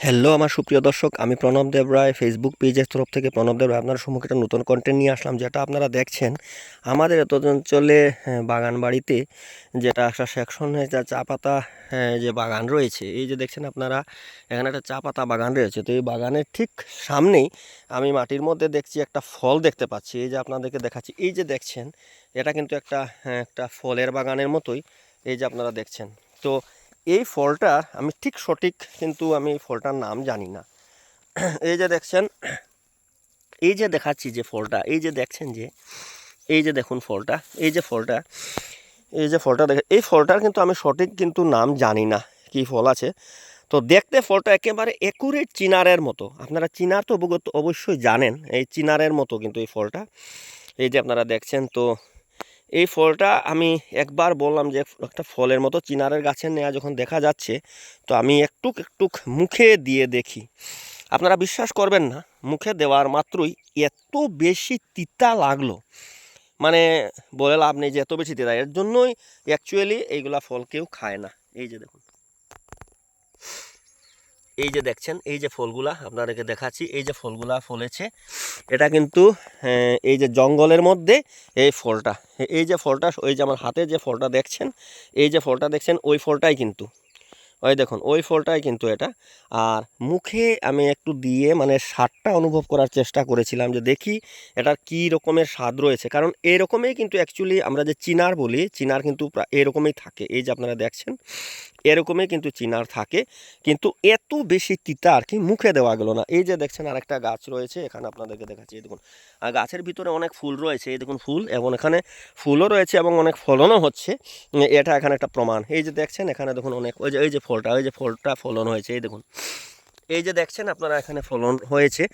Hello আমার সুপ্রিয় দর্শক আমি প্রণব দেব রায় ফেসবুক পেজের তরফ থেকে প্রণব দেব রায় আপনার সম্মুখে একটা নতুন কন্টেন্ট নিয়ে আসলাম যেটা আপনারা দেখছেন। আমাদের এত অঞ্চলে হ্যাঁ, বাগান বাড়িতে যেটা একটা সেকশনে যা চা পাতা হ্যাঁ, যে বাগান রয়েছে এই যে দেখছেন আপনারা এখানে একটা চা পাতা বাগান রয়েছে। তো এই বাগানের ঠিক সামনেই আমি মাটির মধ্যে দেখছি একটা ফল দেখতে পাচ্ছি এই যে আপনাদেরকে দেখাচ্ছি। এই যে দেখছেন এটা কিন্তু একটা হ্যাঁ, একটা ফলের বাগানের মতোই এই যে আপনারা দেখছেন। তো এই ফলটা আমি ঠিক সঠিক কিন্তু আমি এই ফলটার নাম জানি না। এই যে দেখছেন, এই যে দেখাচ্ছি যে ফলটা, এই যে দেখছেন যে, এই যে দেখুন ফলটা, এই যে ফলটা, এই যে ফলটা দেখে, এই ফলটার কিন্তু আমি সঠিক কিন্তু নাম জানি না কি ফল আছে। তো দেখতে ফলটা একেবারে একুরেট চিনারের মতো। আপনারা চিনার তো অবগত অবশ্যই জানেন, এই চিনারের মতো কিন্তু এই ফলটা। এই যে আপনারা দেখছেন তো এই ফলটা আমি একবার বললাম যে, একটা ফলের মতো চিনারের গাছের নেওয়া যখন দেখা যাচ্ছে, তো আমি একটুক একটুক মুখে দিয়ে দেখি। আপনারা বিশ্বাস করবেন না, মুখে দেওয়ার মাত্রই এত বেশি তিতা লাগল। মানে বলে লাভ নেই যে, এত বেশি তিতা, এর জন্যই অ্যাকচুয়ালি এইগুলা ফল কেউ খায় না। এই যে দেখুন। এই যে দেখছেন, এই যে ফলগুলা আপনাদেরকে দেখাচ্ছি, এই যে ফলগুলা ফলেছে, এটা কিন্তু এই যে জঙ্গলের মধ্যে এই ফলটা, এই যে ফলটা, ওই যে আমার হাতে যে ফলটা দেখছেন, এই যে ফলটা দেখছেন, ওই ফলটাই কিন্তু, ওই দেখুন, ওই ফলটাই কিন্তু এটা, আর মুখে আমি একটু দিয়ে মানে স্বাদটা অনুভব করার চেষ্টা করেছিলাম যে দেখি এটার কী রকমের স্বাদ রয়েছে, কারণ এরকমই কিন্তু অ্যাকচুয়ালি আমরা যে চিনার বলি, চিনার কিন্তু এরকমই থাকে, এই যে আপনারা দেখছেন এরকমই কিন্তু চিনার থাকে। কিন্তু এত বেশি তিতা আর কি মুখে দেওয়া গেল না। এই যে দেখছেন আরেকটা গাছ রয়েছে, এখানে আপনাদেরকে দেখাচ্ছি। এই দেখুন আর গাছের ভিতরে অনেক ফুল রয়েছে। এই দেখুন ফুল, এবং এখানে ফুলও রয়েছে, এবং অনেক ফলনও হচ্ছে। এটা এখানে একটা প্রমাণ। এই যে দেখছেন, এখানে দেখুন অনেক, ওই যে, এই যে ফলটা, ওই যে ফলটা ফলন হয়েছে। এই দেখুন, এই যে দেখছেন, আপনারা এখানে ফলন হয়েছে।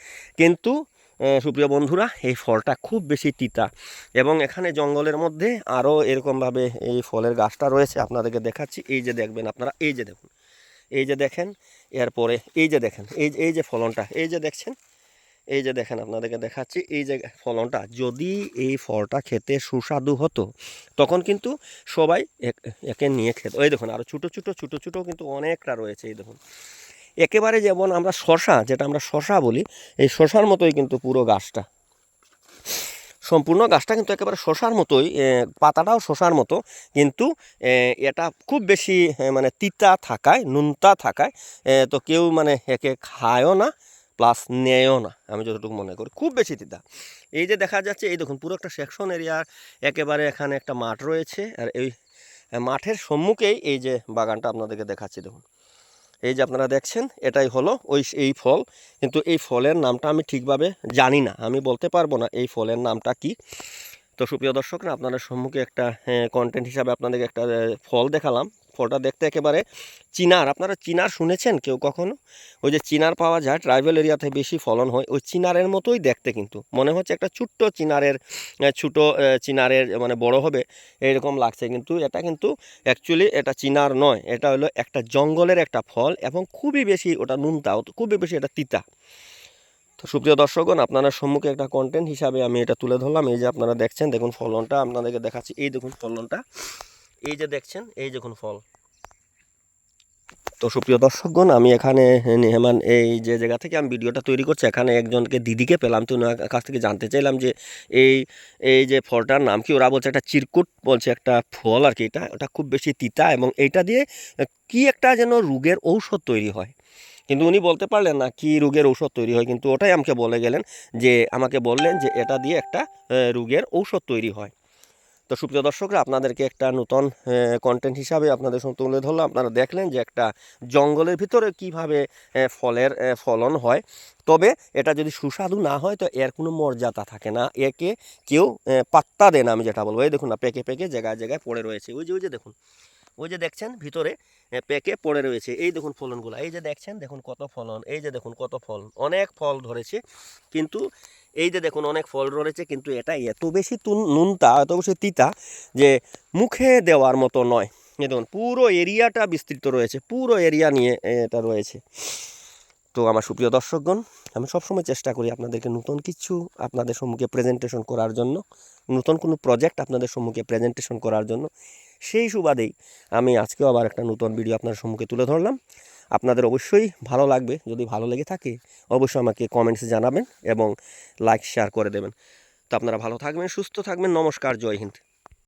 কিন্তু সুপ্রিয় বন্ধুরা, এই ফলটা খুব বেশি তিতা এবং এখানে জঙ্গলের মধ্যে আরও এরকমভাবে এই ফলের গাছটা রয়েছে, আপনাদেরকে দেখাচ্ছি। এই যে দেখবেন আপনারা, এই যে দেখুন, এই যে দেখেন, এরপরে এই যে দেখেন, এই এই যে ফলনটা, এই যে দেখছেন, এই যে দেখেন আপনাদেরকে দেখাচ্ছি, এই যে ফলনটা, যদি এই ফলটা খেতে সুস্বাদু হতো, তখন কিন্তু সবাই একে নিয়ে খেত। এই দেখুন আরও ছোটো ছোটো ছোটো ছোটো কিন্তু অনেকটা রয়েছে, এই দেখুন। একেবারে যেমন আমরা শশা, যেটা আমরা শশা বলি, এই শশার মতোই কিন্তু পুরো গাছটা। সম্পূর্ণ গাছটা কিন্তু একেবারে শশার মতোই পাতাটাও শশার মতো, কিন্তু এটা খুব বেশি মানে তিতা থাকায়, নুনতা থাকায় তো কেউ মানে একে খায়ও না, প্লাস নেয়ও না, আমি যতটুকু মনে করি, খুব বেশি তিতা। এই যে দেখা যাচ্ছে, এই দেখুন, পুরো একটা সেকশন এরিয়ার একেবারে এখানে একটা মাঠ রয়েছে, আর এই মাঠের সম্মুখেই এই যে বাগানটা আপনাদেরকে দেখাচ্ছি, দেখুন। এই যে আপনারা দেখছেন, এটাই হলো ওই এই ফল। কিন্তু এই ফলের নামটা আমি ঠিকভাবে জানি না। আমি বলতে পারব না এই ফলের নামটা কি। তো সুপ্রিয় দর্শকরা, আপনাদের সম্মুখে একটা কন্টেন্ট হিসাবে আপনাদেরকে একটা ফল দেখালাম। ফলটা দেখতে একেবারে চিনার। আপনারা চিনার শুনেছেন কেউ কখনো? ওই যে চিনার পাওয়া যায়, ট্রাইবেল এরিয়াতে বেশি ফলন হয়, ওই চিনারের মতোই দেখতে কিন্তু। মনে হচ্ছে একটা ছোট্ট চিনারের ছোটো চিনারের মানে বড় হবে এরকম লাগছে। কিন্তু এটা কিন্তু অ্যাকচুয়ালি এটা চিনার নয়, এটা হলো একটা জঙ্গলের একটা ফল এবং খুবই বেশি ওটা নুনতা খুবই বেশি এটা তিতা। তো সুপ্রিয় দর্শকগণ, আপনাদের সম্মুখে একটা কন্টেন্ট হিসাবে আমি এটা তুলে ধরলাম। এই যে আপনারা দেখছেন, দেখুন ফলনটা, আপনাদেরকে দেখাচ্ছি। এই দেখুন ফলনটা। এই যে দেখছেন, এই দেখুন ফল। তো সুপ্রিয় দর্শকগণ, আমি এখানে নেহমান, এই যে জায়গা থেকে আমি ভিডিওটা তৈরি করছি, এখানে একজনকে দিদিকে পেলাম, তো ওনার কাছ থেকে জানতে চাইলাম যে এই এই যে ফলটার নাম কি? ওরা বলছে একটা চিরকুট, বলছে একটা ফল আর কি, এটা, ওটা খুব বেশি তিতা এবং এইটা দিয়ে কি একটা যেন রোগের ঔষধ তৈরি হয়। কিন্তু উনি বলতে পারলেন না কি রোগের ঔষধ তৈরি হয়, কিন্তু ওটাই আমাকে বলে গেলেন যে, আমাকে বললেন যে এটা দিয়ে একটা রোগের ঔষধ তৈরি হয়। তো সুপ্রিয় দর্শকরা, আপনাদেরকে একটা নতুন কন্টেন্ট হিসাবে আপনাদের সঙ্গে তুলে ধরলাম। আপনারা দেখলেন যে একটা জঙ্গলের ভিতরে কীভাবে ফলের ফলন হয়। তবে এটা যদি সুস্বাদু না হয়, তো এর কোনো মর্যাদা থাকে না। একে কেউ পাত্তা দেয় না, আমি যেটা বলব। এই দেখুন না, পেকে পেকে জায়গায় জায়গায় পড়ে রয়েছে। ওই যে ওই যে দেখুন। ওই যে দেখছেন ভিতরে পেকে পড়ে রয়েছে। এই দেখুন ফলনগুলো। এই যে দেখছেন, দেখুন কত ফলন, এই যে দেখুন কত ফল, অনেক ফল ধরেছে। কিন্তু এই যে দেখুন অনেক ফল ধরেছে, কিন্তু এটা এত বেশি নুনতা, এত বেশি তিতা যে মুখে দেওয়ার মতো নয়। দেখুন, পুরো এরিয়াটা বিস্তৃত রয়েছে, পুরো এরিয়া নিয়ে এটা রয়েছে। তো আমার সুপ্রিয় দর্শকগণ, আমি সবসময় চেষ্টা করি আপনাদেরকে নতুন কিছু আপনাদের সম্মুখে প্রেজেন্টেশন করার জন্য, নতুন কোনো প্রজেক্ট আপনাদের সম্মুখে প্রেজেন্টেশন করার জন্য। সেই সুবাদেই আমি আজকেও আবার একটা নতুন ভিডিও আপনার সম্মুখে তুলে ধরলাম। আপনাদের অবশ্যই ভালো লাগবে, যদি ভালো লেগে থাকে, অবশ্যই আমাকে কমেন্টসে জানাবেন এবং লাইক শেয়ার করে দেবেন। তো আপনারা ভালো থাকবেন, সুস্থ থাকবেন, নমস্কার, জয় হিন্দ।